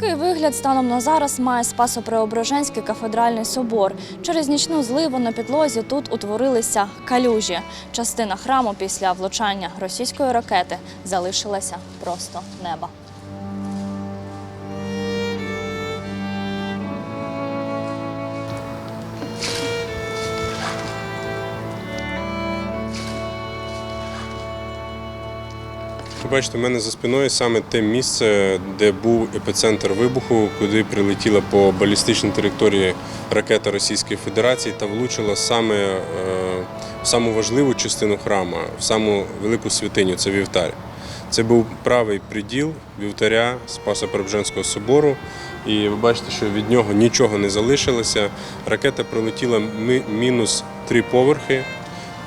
Такий вигляд станом на зараз має Спасо-Преображенський кафедральний собор. Через нічну зливу на підлозі тут утворилися калюжі. Частина храму після влучання російської ракети залишилася просто неба. Ви бачите, в мене за спиною саме те місце, де був епіцентр вибуху, куди прилетіла по балістичній території ракета Російської Федерації та влучила саме е, в саму важливу частину храму, в саму велику святиню це вівтар. Це був правий приділ вівтаря Спаса Преображенського собору. І ви бачите, що від нього нічого не залишилося. Ракета пролетіла ми- мінус три поверхи.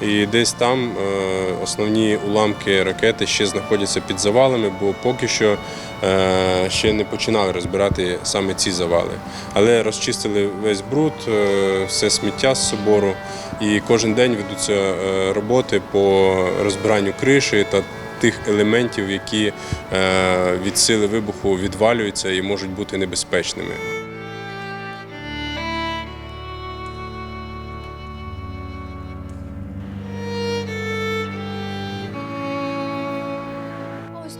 І десь там е, основні уламки ракети ще знаходяться під завалами, бо поки що е, ще не починали розбирати саме ці завали. Але розчистили весь бруд, е, все сміття з собору, і кожен день ведуться роботи по розбиранню криші та тих елементів, які від сили вибуху відвалюються і можуть бути небезпечними.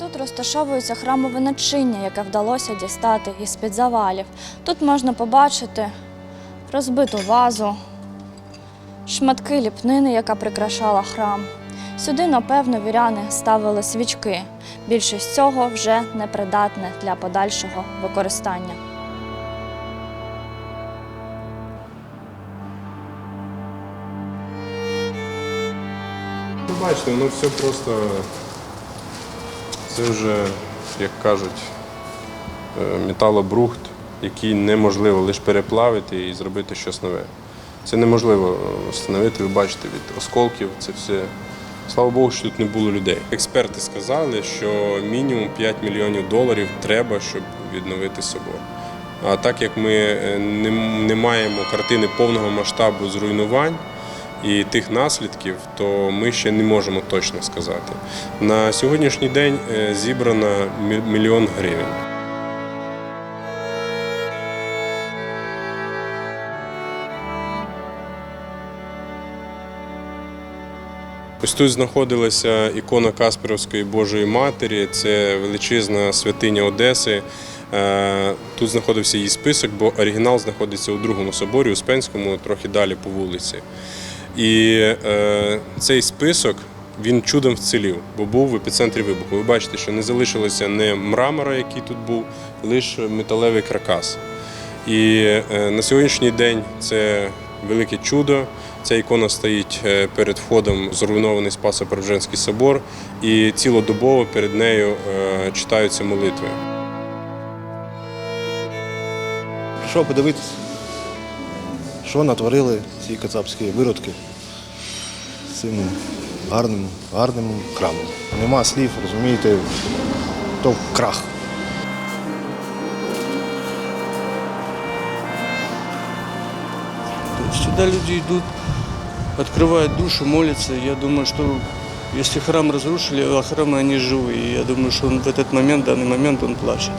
Тут розташовується храмове начиння, яке вдалося дістати із-під завалів. Тут можна побачити розбиту вазу, шматки ліпнини, яка прикрашала храм. Сюди, напевно, віряни ставили свічки. Більшість цього вже непридатне для подальшого використання. Бачите, воно все просто. Це вже, як кажуть, е, металобрухт, який неможливо лише переплавити і зробити щось нове. Це неможливо встановити, ви бачите, від осколків це все. Слава Богу, що тут не було людей. Експерти сказали, що мінімум 5 мільйонів доларів треба, щоб відновити собор. А так як ми е, не маємо картини повного масштабу зруйнувань і тих наслідків, то ми ще не можемо точно сказати. На сьогоднішній день е, зібрано мільйон гривень. Ось тут знаходилася ікона Касперовської Божої Матері, це величезна святиня Одеси. Е, Тут знаходився її список, бо оригінал знаходиться у другому соборі, Успенському, трохи далі по вулиці. І е, цей список він чудом вцілів, бо був в епіцентрі вибуху. Ви бачите, що не залишилося не мрамора, який тут був, лише металевий каркас. І е, на сьогоднішній день це велике чудо. Ця ікона стоїть е, перед входом зруйнований Спасо-Преображенський собор, і цілодобово перед нею е, читаються молитви. Прийшов подивитися, що натворили ці кацапські виродки з цим гарним, гарним храмом. Нема слів, розумієте, то крах. То есть Сюда люди идут, открывают душу, молятся. Я думаю, что если храм разрушили, а храмы они живые. Я думаю, что он в этот момент, в данный момент он плачет.